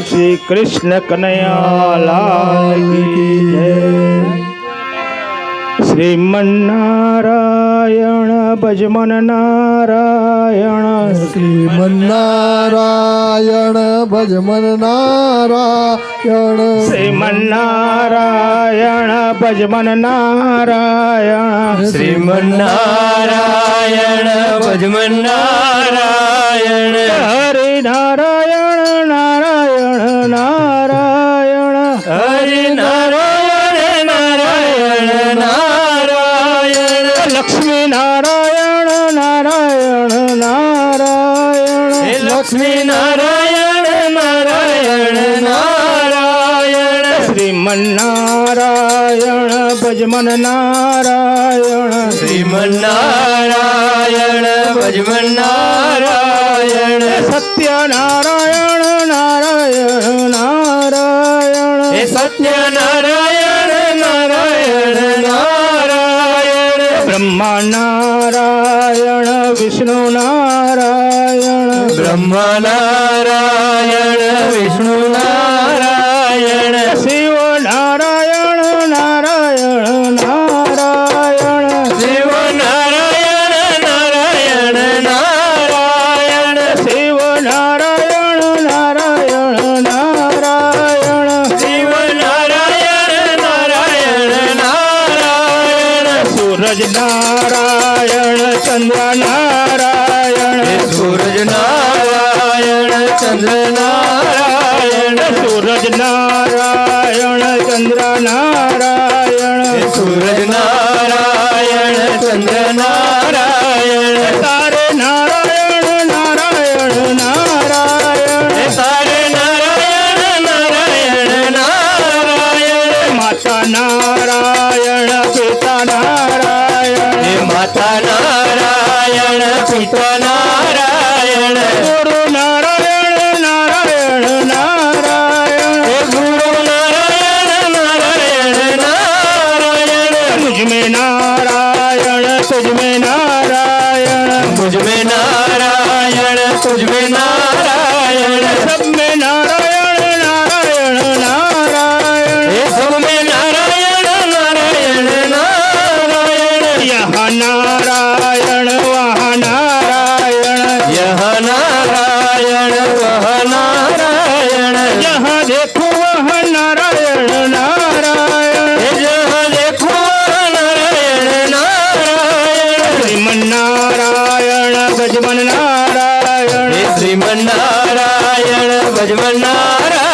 શ્રી કૃષ્ણ કનૈયાલાલ કી જય શ્રીમન્નારાયણ ભજમન નારાયણ શ્રીમન્નારાયણ ભજમન નારાયણ શ્રીમન્નારાયણ ભજમન નારાયણ શ્રીમન્નારાયણ ભજમન નારાયણ લક્ષ્મી નારાયણ નારાયણ. નારાયણ શ્રીમન્નારાયણ ભજમન નારાયણ શ્રીમન્નારાયણ ભજમન નારાયણ સત્ય નારાયણ નારાયણ. હે સત્યનારાયણ નારાયણ નારાયણ. બ્રહ્મા નારાયણ વિષ્ણુ નારાયણ બ્રહ્મા નારાયણ વિષ્ણુ નારાયણ શિવ નારાયણ નારાયણ નારાયણ. શિવ નારાયણ નારાયણ નારાયણ. શિવ નારાયણ નારાયણ નારાયણ. શિવ નારાયણ નારાયણ નારાયણ. સૂરજ નારાયણ ચંદ્ર નારાયણ ચંદ્ર નારાયણ સૂરજ નારાયણ ચંદ્ર નારાયણ સૂરજ નારાયણ ચંદ્ર નારાયણ તારે નારાયણ નારાયણ નારાયણ તારે નારાયણ નારાયણ નારાયણ માતા નારાયણ પિતા નારાયણ હે માતા નારાયણ नारायण सब में नारायण नारायण नारायण। हे सब में नारायण नारायण नारायण। यहाँ नारायण वहाँ नारायण। यह नारायण वह नारायण। जहाँ देखो वहाँ नारायण नारायण। हे जहाँ देखो नारायण नारायण। श्रीमन नारायण गजमन नारायण। श्रीमन्नारायण भजमन्नारायण